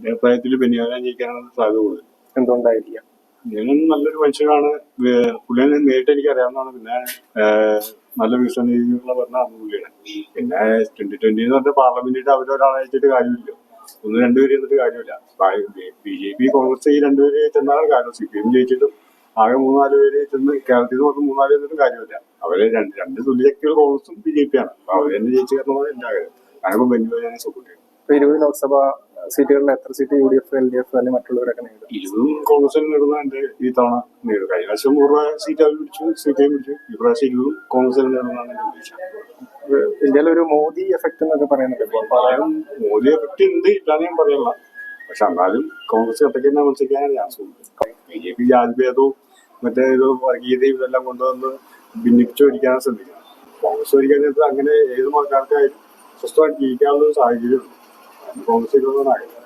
എന്റെ അഭിപ്രായത്തിൽ ബെന്യാമിനെ ജയിക്കാനാണ് സാധ്യത കൂടുതൽ. എന്തുകൊണ്ടായിരിക്കാം? ബെന്യാമിൻ നല്ലൊരു മനുഷ്യനാണ്. പുള്ളിയെ നേരിട്ട് എനിക്ക് അറിയാവുന്നതാണ്. പിന്നെ നല്ല വികസന രീതിയിലുള്ള ഭരണമാണ് പുള്ളിയാണ് പിന്നെ ട്വന്റി ട്വന്റി എന്ന് പറഞ്ഞാൽ പാർലമെന്റിൽ അവരൊരാളെ അയച്ചിട്ട് കാര്യമില്ല. ഒന്ന് രണ്ടുപേര് എന്നിട്ട് കാര്യമില്ല. ബി ജെ പി കോൺഗ്രസ് ഈ രണ്ടുപേര് ചെന്നാലും കാര്യം സി പി എം ജയിച്ചിട്ടും ആകെ മൂന്നാൽ പേര് ചെന്ന് കേരളത്തിൽ നിന്ന് മൊത്തം മൂന്നാൽ പേരും കാര്യമില്ല. അവർ രണ്ട് രണ്ട് തുല്യശക്തികൾ കോൺഗ്രസും ബി ജെ പി ആണ്. അപ്പൊ അവർ തന്നെ ജയിച്ചു കാരണം എന്റെ ആഗ്രഹം. കാരണം ബെന്യാമിനെ സപ്പോർട്ട് ചെയ്യും. ഇരുപത് ലോക്സഭാ സീറ്റുകളിൽ എത്ര seat U D F L D F അല്ലെങ്കിൽ മറ്റുള്ളവരൊക്കെ നേടും ഇതും കോൺഗ്രസ് നേടുന്ന എന്റെ ഈ തവണ നേടും കഴിഞ്ഞ പ്രാവശ്യം നൂറ് സീറ്റ് അവർ പിടിച്ചു സി പി എം പിടിച്ചു. ഈ പ്രാവശ്യം ഇരുപതും കോൺഗ്രസിന് നേടുന്നതാണ് എന്റെ പ്രതീക്ഷ. ഇന്ത്യയിൽ ഒരു മോദി എഫക്ട് എന്നൊക്കെ പറയുന്നുണ്ട്. പറയാൻ മോദി എഫക്ട് ഉണ്ട് ഇല്ലാന്ന് ഞാൻ പറയല്ല. പക്ഷെ എന്നാലും കോൺഗ്രസ് ഒറ്റയ്ക്ക് തന്നെ മത്സരിക്കാനാണ് ചാൻസ് ബി ജെ പി ജാതിഭേദവും മറ്റേ ഇത് വർഗീയതയും ഇതെല്ലാം കൊണ്ടുവന്ന് ഭിന്നിപ്പിച്ചു ഭരിക്കാനാണ് ശ്രമിക്കുന്നത്. കോൺഗ്രസ് ഒരിക്കലും അങ്ങനെ ഏത് ആൾക്കാർക്കായാലും സ്വസ്ഥമായിട്ട് ജീവിക്കാനുള്ള സാഹചര്യമുണ്ട് കോൺഗ്രസ് ഇരുപതാണ് ആഗ്രഹം